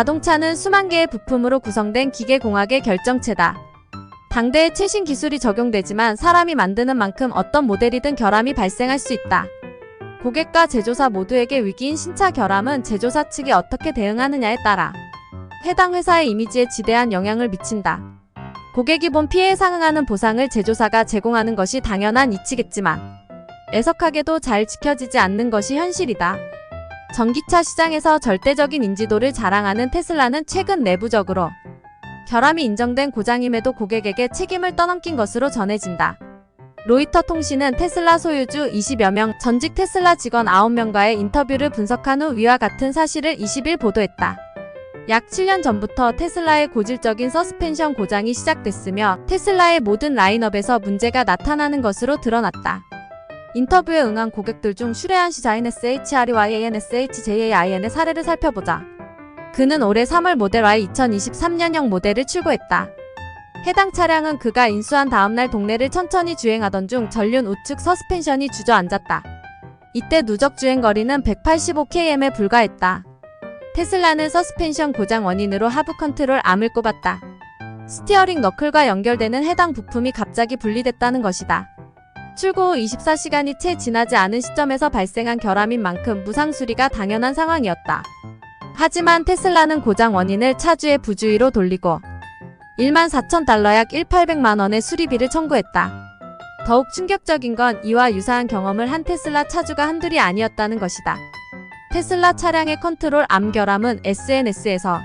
자동차는 수만 개의 부품으로 구성된 기계공학의 결정체다. 당대의 최신 기술이 적용되지만 사람이 만드는 만큼 어떤 모델이든 결함이 발생할 수 있다. 고객과 제조사 모두에게 위기인 신차 결함은 제조사 측이 어떻게 대응하느냐에 따라 해당 회사의 이미지에 지대한 영향을 미친다. 고객이 본 피해에 상응하는 보상을 제조사가 제공하는 것이 당연한 이치겠지만 애석하게도 잘 지켜지지 않는 것이 현실이다. 전기차 시장에서 절대적인 인지도를 자랑하는 테슬라는 최근 내부적으로 결함이 인정된 고장임에도 고객에게 책임을 떠넘긴 것으로 전해진다. 로이터 통신은 테슬라 소유주 20여 명, 전직 테슬라 직원 9명과의 인터뷰를 분석한 후 위와 같은 사실을 20일 보도했다. 약 7년 전부터 테슬라의 고질적인 서스펜션 고장이 시작됐으며 테슬라의 모든 라인업에서 문제가 나타나는 것으로 드러났다. 인터뷰에 응한 고객들 중 슈레안 시자인 SHRYANSHJAIN의 사례를 살펴보자. 그는 올해 3월 모델 Y 2023년형 모델을 출고했다. 해당 차량은 그가 인수한 다음날 동네를 천천히 주행하던 중 전륜 우측 서스펜션이 주저앉았다. 이때 누적 주행 거리는 185km에 불과했다. 테슬라는 서스펜션 고장 원인으로 하부 컨트롤 암을 꼽았다. 스티어링 너클과 연결되는 해당 부품이 갑자기 분리됐다는 것이다. 출고 후 24시간이 채 지나지 않은 시점에서 발생한 결함인 만큼 무상 수리가 당연한 상황이었다. 하지만 테슬라는 고장 원인을 차주의 부주의로 돌리고 1만 4천 달러 약 1,800만 원의 수리비를 청구했다. 더욱 충격적인 건 이와 유사한 경험을 한 테슬라 차주가 한둘이 아니었다는 것이다. 테슬라 차량의 컨트롤 암 결함은 SNS에서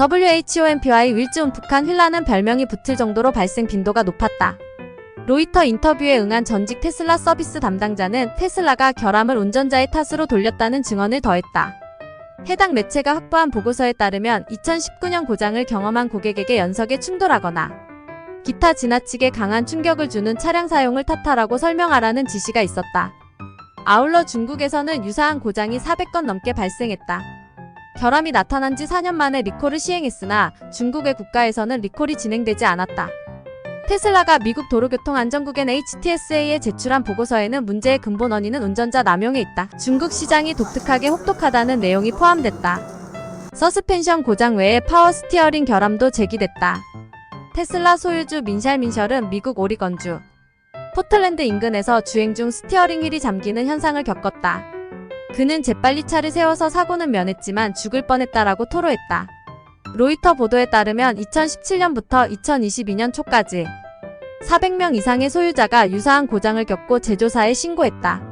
WHOMP와의 윌즈움푹한 휠라는 별명이 붙을 정도로 발생 빈도가 높았다. 로이터 인터뷰에 응한 전직 테슬라 서비스 담당자는 테슬라가 결함을 운전자의 탓으로 돌렸다는 증언을 더했다. 해당 매체가 확보한 보고서에 따르면 2019년 고장을 경험한 고객에게 연석에 충돌하거나 기타 지나치게 강한 충격을 주는 차량 사용을 탓하라고 설명하라는 지시가 있었다. 아울러 중국에서는 유사한 고장이 400건 넘게 발생했다. 결함이 나타난 지 4년 만에 리콜을 시행했으나 중국의 국가에서는 리콜이 진행되지 않았다. 테슬라가 미국 도로교통안전국엔 HTSA에 제출한 보고서에는 문제의 근본 원인은 운전자 남용에 있다. 중국 시장이 독특하게 혹독하다는 내용이 포함됐다. 서스펜션 고장 외에 파워 스티어링 결함도 제기됐다. 테슬라 소유주 민샬 민셜은 미국 오리건주 포틀랜드 인근에서 주행 중 스티어링 휠이 잠기는 현상을 겪었다. 그는 재빨리 차를 세워서 사고는 면했지만 죽을 뻔했다라고 토로했다. 로이터 보도에 따르면 2017년부터 2022년 초까지 400명 이상의 소유자가 유사한 고장을 겪고 제조사에 신고했다.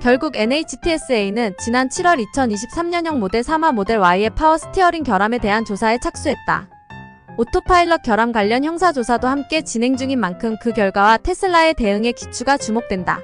결국 NHTSA는 지난 7월 2023년형 모델 3화 모델 Y의 파워 스티어링 결함에 대한 조사에 착수했다. 오토파일럿 결함 관련 형사조사도 함께 진행 중인 만큼 그 결과와 테슬라의 대응의 기추가 주목된다.